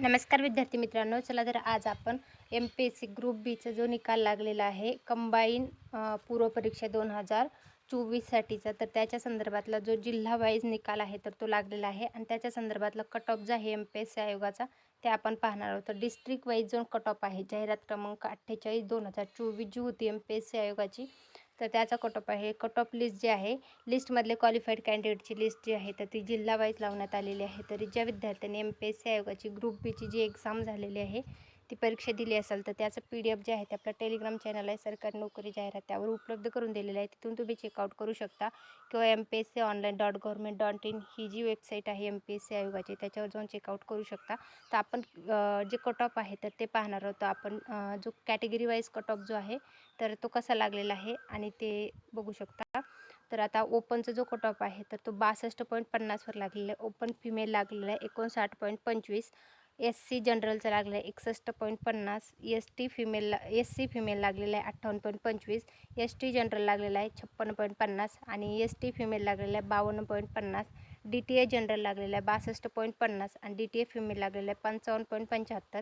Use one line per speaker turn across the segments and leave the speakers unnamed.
नमस्कार विद्यार्थी मित्रांनो चला तर आज आपण M P S C group बीचा जो निकाल लागलेला आहे कंबाईन पूर्वपरीक्षा दोन हजार चोवीससाठीचा तर त्याच्या संदर्भातला जो जिल्हा वाईज निकाल आहे तर तो लागलेला आहे. आणि त्याच्या संदर्भातला कट ऑफ जो आहे एम पी एस सी आयोगाचा ते आपण पाहणार आहोत. तर डिस्ट्रिक्ट वाईज जो कट ऑफ आहे जाहिरात क्रमांक अठ्ठेचाळीस दोन हजार चोवीस जी होती एम पी एस सी आयोगाची तर त्याचा कटॉप आहे. कटॉप लिस्ट जी आहे लिस्टमधले क्वालिफाईड कॅन्डिडेटची लिस्ट जी आहे तर ती जिल्हा वाईज लावण्यात आलेली आहे. तरी ज्या विद्यार्थ्यांनी एम पी एस सी आयोगाची ग्रुप बीची जी एक्झाम झालेली आहे ती परीक्षा दिली असेल तर त्याचं पी डी एफ जे आहे ते आपल्या टेलिग्राम चॅनल आहे. सरकारी नोकरी जाहिरात त्यावर उपलब्ध करून दिलेलं आहे. तिथून तुम्ही चेकआउट करू शकता. किंवा M P S C online dot government dot in ही जी वेबसाईट आहे एम पी एस सी आयोगाची त्याच्यावर जाऊन चेकआउट करू शकता. तर आपण जे कट ऑफ आहे तर ते पाहणार आहोत. आपण जो कॅटेगरी वाईज कट ऑफ जो आहे तर तो कसा लागलेला आहे आणि ते बघू शकता. तर आता ओपनचा जो कट ऑफ आहे तर तो बासष्ट पॉईंट पन्नासवर लागलेला आहे. ओपन फिमेल लागलेला आहे एकोणसाठ पॉईंट पंचवीस. एस सी जनरलचं लागलं आहे एकसष्ट पॉईंट पन्नास एस टी फिमेलला एस सी फिमेल लागलेला आहे अठ्ठावन्न पॉईंट पंचवीस एस टी जनरल लागलेला आहे छप्पन्न पॉईंट पन्नास आणि एस टी फिमेल लागलेला आहे बावन्न पॉईंट पन्नास डी टी ए जनरल लागलेला आहे बासष्ट पॉईंट पन्नास आणि डी टी ए फिमेल लागलेला आहे पंचावन्न पॉईंट पंच्याहत्तर.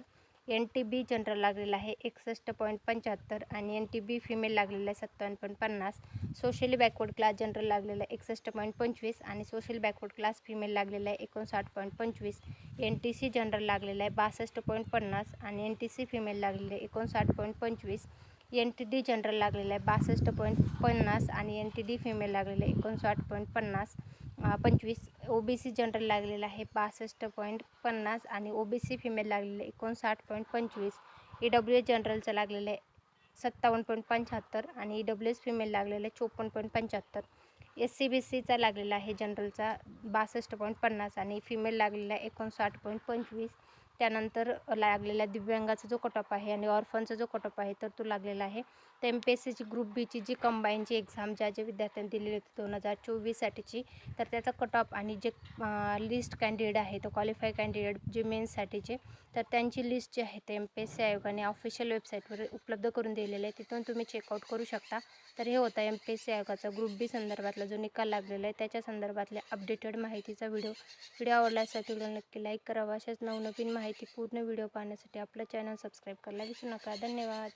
एन टी बी जनरल लागलेला आहे एकसष्ट पॉईंट पंच्याहत्तर आणि एन टी बी फिमेल लागलेला आहे सत्तावन्न पॉईंट पन्नास. सोशली बॅकवर्ड क्लास जनरल लागलेला आहे एकसष्ट पॉईंट पंचवीस आणि सोशल बॅकवर्ड क्लास फिमेल लागलेला आहे एकोणसाठ पॉईंट पंचवीस. एन टी सी जनरल लागलेला आहे बासष्ट पॉईंट पन्नास आणि एन टी सी फिमेल लागलेले आहे एकोणसाठ पॉईंट पंचवीस. एन टी डी जनरल लागलेला आहे बासष्ट पॉईंट पन्नास आणि एन टी डी फिमेल लागलेलं आहे एकोणसाठ पॉईंट पन्नास. पंचवीस ओ बी सी जनरल लागलेलं आहे बासष्ट पॉईंट पन्नास आणि ओ बी सी फिमेल लागलेलं आहे एकोणसाठ पॉईंट पंचवीस. ई डब्ल्यू एस जनरलचं लागलेलं आहे सत्तावन्न पॉईंट पंच्याहत्तर आणि ई डब्ल्यू एस फिमेल लागलेलं आहे चोपन्न पॉईंट पंच्याहत्तर. एस सी बी सीचा लागलेला आहे जनरलचा बासष्ट पॉईंट पन्नास आणि फिमेल लागलेला आहे एकोणसाठ पॉईंट पंचवीस. त्यानंतर लागलेला दिव्यांगाचा जो कटअप आहे आणि ऑर्फनचा जो कटअप आहे तर तो लागलेला आहे. तर एम पी एस सीची ग्रुप बीची जी कंबाईनची एक्झाम ज्या ज्या विद्यार्थ्यांनी दिलेली होती दोन हजार चोवीससाठीची तर त्याचा कटअप आणि जे लिस्ट कॅन्डिडेट आहे तो क्वालिफाय कॅन्डिडेट जे मेन्ससाठीचे तर त्यांची लिस्ट जी आहे ते एम पी एस सी आयोगाने ऑफिशियल वेबसाईटवर उपलब्ध करून दिलेले आहे. तिथून तुम्ही चेकआउट करू शकता. तर हे होता एम पी एस सी आयोगाचा ग्रुप बी संदर्भातला जो निकाल लागलेला आहे त्याच्या संदर्भातल्या अपडेटेड माहितीचा व्हिडिओ व्हिडिओ आवडला असेल व्हिडिओ नक्की लाईक करावा अशाच नवनवीन माहिती पूर्ण व्हिडिओ पाहण्यासाठी आपला चॅनल सबस्क्राईब करायला विसरू नका. धन्यवाद.